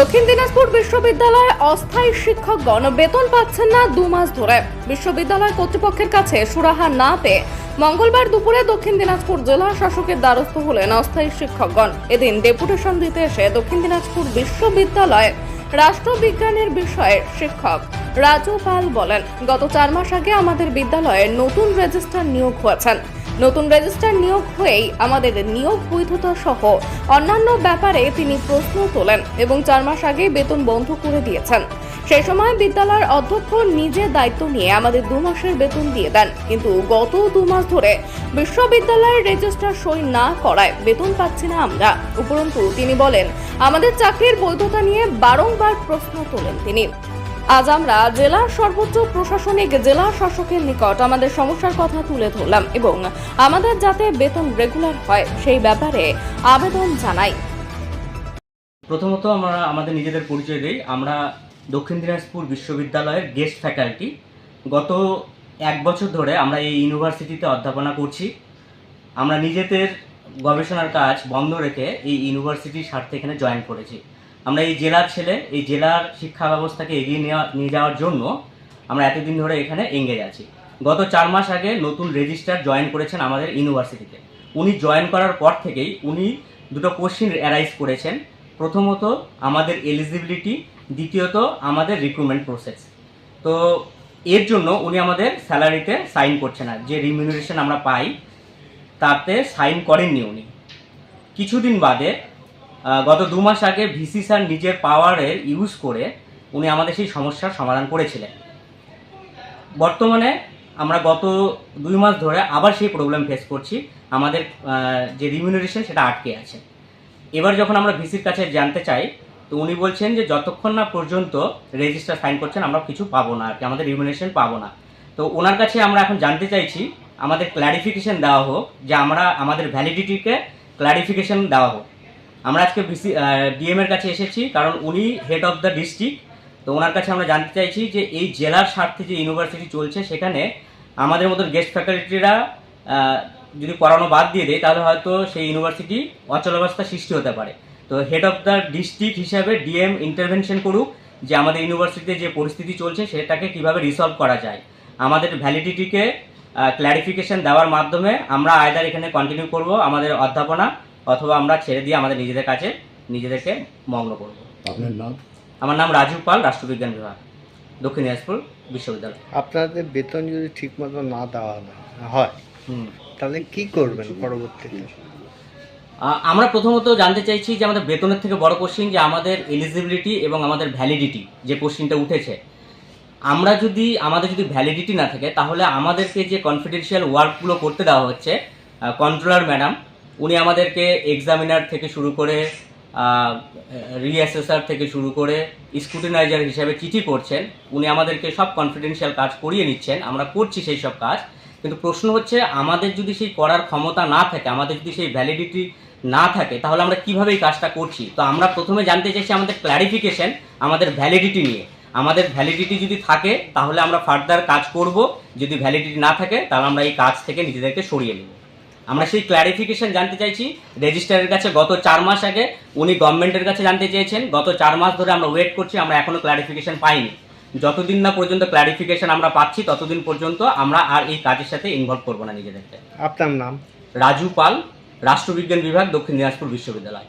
দক্ষিণ দিনাজপুর বিশ্ববিদ্যালয়ে অস্থায়ী শিক্ষকগণ বেতন পাচ্ছেন না দু মাস ধরে। বিশ্ববিদ্যালয় কর্তৃপক্ষের কাছে সুরাহা না পেয়ে মঙ্গলবার দুপুরে দক্ষিণ দিনাজপুর জেলা শাসকের দ্বারস্থ হলেন অস্থায়ী শিক্ষকগণ। এদিন ডেপুটেশন দিতে এসে দক্ষিণ দিনাজপুর বিশ্ববিদ্যালয়ে রাষ্ট্রবিজ্ঞানের বিষয়ে শিক্ষক রাজু পাল বলেন, গত চার মাস আগে আমাদের বিদ্যালয়ে নতুন রেজিস্ট্রার নিয়োগ হয়েছেন নতুন রেজিস্ট্রার নিয়োগ হয়েই আমাদের নিয়োগ বৈধতা সহ অন্যান্য ব্যাপারে তিনি প্রশ্ন তোলেন এবং চার মাস আগেই বেতন বন্ধ করে দিয়েছেন। সেই সময় বিদ্যালয়ের অধ্যক্ষ নিজে দায়িত্ব নিয়ে আমাদের দু মাসের বেতন দিয়ে দেন। কিন্তু গত দু মাস ধরে বিশ্ববিদ্যালয়ের রেজিস্ট্রার সই না করায় বেতন পাচ্ছি না আমরা। উপরন্তু তিনি বলেন, আমাদের চাকরির বৈধতা নিয়ে বারংবার প্রশ্ন তোলেন তিনি। আজ আমরা জেলার সর্বোচ্চ প্রশাসনিক জেলা শাসকের নিকট আমাদের সমস্যার কথা তুলে ধরলাম এবং আমাদের যাতে বেতন রেগুলার হয় সেই ব্যাপারে আবেদন জানাই। প্রথমত আমরা আমাদের নিজেদের পরিচয় দিই। আমরা দক্ষিণ দিনাজপুর বিশ্ববিদ্যালয়ের গেস্ট ফ্যাকাল্টি। গত এক বছর ধরে আমরা এই ইউনিভার্সিটিতে অধ্যাপনা করছি। আমরা নিজেদের গবেষণার কাজ বন্ধ রেখে এই ইউনিভার্সিটির স্বার্থে এখানে জয়েন করেছি। আমরা এই জেলার ছেলে, এই জেলার শিক্ষা ব্যবস্থাকে এগিয়ে নেওয়া, নিয়ে যাওয়ার জন্য আমরা এতদিন ধরে এখানে এঙ্গেজ আছি। গত চার মাস আগে নতুন রেজিস্ট্রার জয়েন করেছেন আমাদের ইউনিভার্সিটিতে। উনি জয়েন করার পর থেকেই উনি দুটো কোশ্চিন অ্যারাইজ করেছেন। প্রথমত, আমাদের এলিজিবিলিটি দ্বিতীয়ত, আমাদের রিক্রুটমেন্ট প্রসেস তো এর জন্য উনি আমাদের স্যালারিতে সাইন করছে না যে রিমিউনারেশন আমরা পাই, তাতে সাইন করেননি উনি। কিছুদিন বাদে গত দু মাস আগে ভিসি স্যার নিজের পাওয়ারের ইউজ করে উনি আমাদের সেই সমস্যার সমাধান করেছিলেন। বর্তমানে আমরা গত দুই মাস ধরে আবার সেই প্রবলেম ফেস করছি। আমাদের যে রিমিউনারেশন সেটা আটকে আছে। এবার যখন আমরা ভিসির কাছে জানতে চাই, তো উনি বলছেন যে যতক্ষণ না পর্যন্ত রেজিস্টার সাইন করছেন, আমরা কিছু পাবো না আর কি, আমাদের রিমিউনারেশন পাবো না। তো ওনার কাছে আমরা এখন জানতে চাইছি, আমাদের ক্ল্যারিফিকেশন দেওয়া হোক যে আমরা আমাদের ভ্যালিডিটিকে ক্ল্যারিফিকেশন দেওয়া হোক। আমরা আজকে বিসি ডিএম এর কাছে এসেছি, কারণ উনি হেড অফ দ্য ডিস্ট্রিক্ট তো ওনার কাছে আমরা জানতে চাইছি যে এই জেলার স্বার্থে যে ইউনিভার্সিটি চলছে, সেখানে আমাদের মতন গেস্ট ফ্যাকাল্টিরা যদি পড়ানো বাদ দিয়ে দেয়, তাহলে হয়তো সেই ইউনিভার্সিটি অচলাবস্থা সৃষ্টি হতে পারে। তো হেড অফ দ্য ডিস্ট্রিক্ট হিসাবে ডিএম ইন্টারভেনশন করুক, যে আমাদের ইউনিভার্সিটিতে যে পরিস্থিতি চলছে, সেটাকে কীভাবে রিসলভ করা যায়। আমাদের ভ্যালিডিটিকে ক্ল্যারিফিকেশন দেওয়ার মাধ্যমে আমরা আয়দার এখানে কন্টিনিউ করব, আমাদের অধ্যাপনা অথবা আমরা ছেড়ে দিয়ে আমাদের নিজেদের কাছে নিজেদেরকে মগ্ন করব। আপনার নাম? আমার নাম রাজীব পাল রাষ্ট্রবিজ্ঞান বিভাগ দক্ষিণ দিনাজপুর বিশ্ববিদ্যালয়। আপনাদের বেতন যদি ঠিক মতো না দেওয়া হয় তাহলে কি করবেন পরবর্তীতে? আমরা প্রথমত জানতে চাইছি যে আমাদের বেতনের থেকে বড় কোশ্চিন যে আমাদের এলিজিবিলিটি এবং আমাদের ভ্যালিডিটি যে কোশ্চিনটা উঠেছে। আমরা যদি আমাদের যদি ভ্যালিডিটি না থাকে তাহলে আমাদেরকে যে কনফিডেন্সিয়াল ওয়ার্কগুলো করতে দেওয়া হচ্ছে কন্ট্রোলার ম্যাডাম উনি আমাদেরকে এক্সামিনার থেকে শুরু করে রিঅ্যাসেসার থেকে শুরু করে স্ক্রুটিনাইজার হিসেবে চিঠি করছেন। উনি আমাদেরকে সব কনফিডেন্সিয়াল কাজ করিয়ে নিচ্ছেন, আমরা করছি সেই সব কাজ। কিন্তু প্রশ্ন হচ্ছে, আমাদের যদি সেই করার ক্ষমতা না থাকে, আমাদের যদি সেই ভ্যালিডিটি না থাকে, তাহলে আমরা কীভাবে এই কাজটা করছি? তো আমরা প্রথমে জানতে চাইছি আমাদের ক্ল্যারিফিকেশন আমাদের ভ্যালিডিটি নিয়ে। আমাদের ভ্যালিডিটি যদি থাকে, তাহলে আমরা ফার্দার কাজ করব। যদি ভ্যালিডিটি না থাকে, তাহলে আমরা এই কাজ থেকে নিজেদেরকে সরিয়ে নেব। আমরা সেই ক্ল্যারিফিকেশন জানতে চাইছি। রেজিস্ট্রারের কাছে গত চার মাস আগে উনি গভর্নমেন্টের কাছে জানতে চেয়েছেন। গত চার মাস ধরে আমরা ওয়েট করছি আমরা এখনও ক্ল্যারিফিকেশন পাইনি। যতদিন না পর্যন্ত ক্ল্যারিফিকেশন আমরা পাচ্ছি ততদিন পর্যন্ত আমরা আর এই কাজের সাথে ইনভলভ করব না নিজেদেরকে। আপনার নাম? রাজু পাল রাষ্ট্রবিজ্ঞান বিভাগ দক্ষিণ দিনাজপুর বিশ্ববিদ্যালয়।